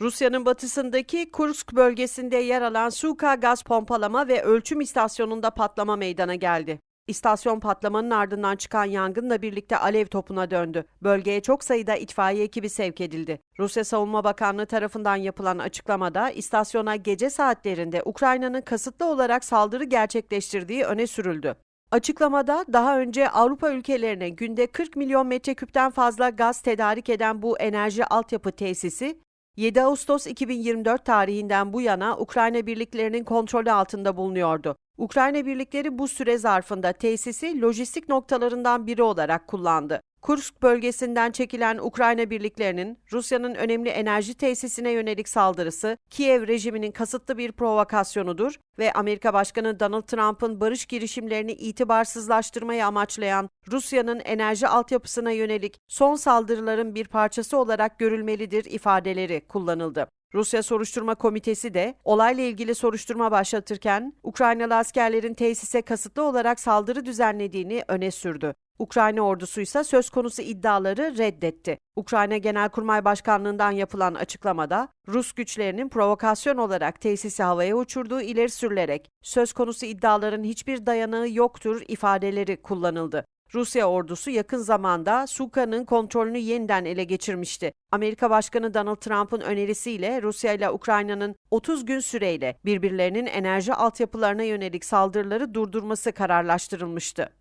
Rusya'nın batısındaki Kursk bölgesinde yer alan Suka gaz pompalama ve ölçüm istasyonunda patlama meydana geldi. İstasyon patlamanın ardından çıkan yangınla birlikte alev topuna döndü. Bölgeye çok sayıda itfaiye ekibi sevk edildi. Rusya Savunma Bakanlığı tarafından yapılan açıklamada istasyona gece saatlerinde Ukrayna'nın kasıtlı olarak saldırı gerçekleştirdiği öne sürüldü. Açıklamada daha önce Avrupa ülkelerine günde 40 milyon metreküpten fazla gaz tedarik eden bu enerji altyapı tesisi 7 Ağustos 2024 tarihinden bu yana Ukrayna birliklerinin kontrolü altında bulunuyordu. Ukrayna birlikleri bu süre zarfında tesisi lojistik noktalarından biri olarak kullandı. Kursk bölgesinden çekilen Ukrayna birliklerinin Rusya'nın önemli enerji tesisine yönelik saldırısı Kiev rejiminin kasıtlı bir provokasyonudur ve Amerika Başkanı Donald Trump'ın barış girişimlerini itibarsızlaştırmayı amaçlayan Rusya'nın enerji altyapısına yönelik son saldırıların bir parçası olarak görülmelidir ifadeleri kullanıldı. Rusya Soruşturma Komitesi de olayla ilgili soruşturma başlatırken Ukraynalı askerlerin tesise kasıtlı olarak saldırı düzenlediğini öne sürdü. Ukrayna ordusu ise söz konusu iddiaları reddetti. Ukrayna Genelkurmay Başkanlığından yapılan açıklamada Rus güçlerinin provokasyon olarak tesisi havaya uçurduğu ileri sürülerek söz konusu iddiaların hiçbir dayanağı yoktur ifadeleri kullanıldı. Rusya ordusu yakın zamanda Suka'nın kontrolünü yeniden ele geçirmişti. Amerika Başkanı Donald Trump'ın önerisiyle Rusya ile Ukrayna'nın 30 gün süreyle birbirlerinin enerji altyapılarına yönelik saldırıları durdurması kararlaştırılmıştı.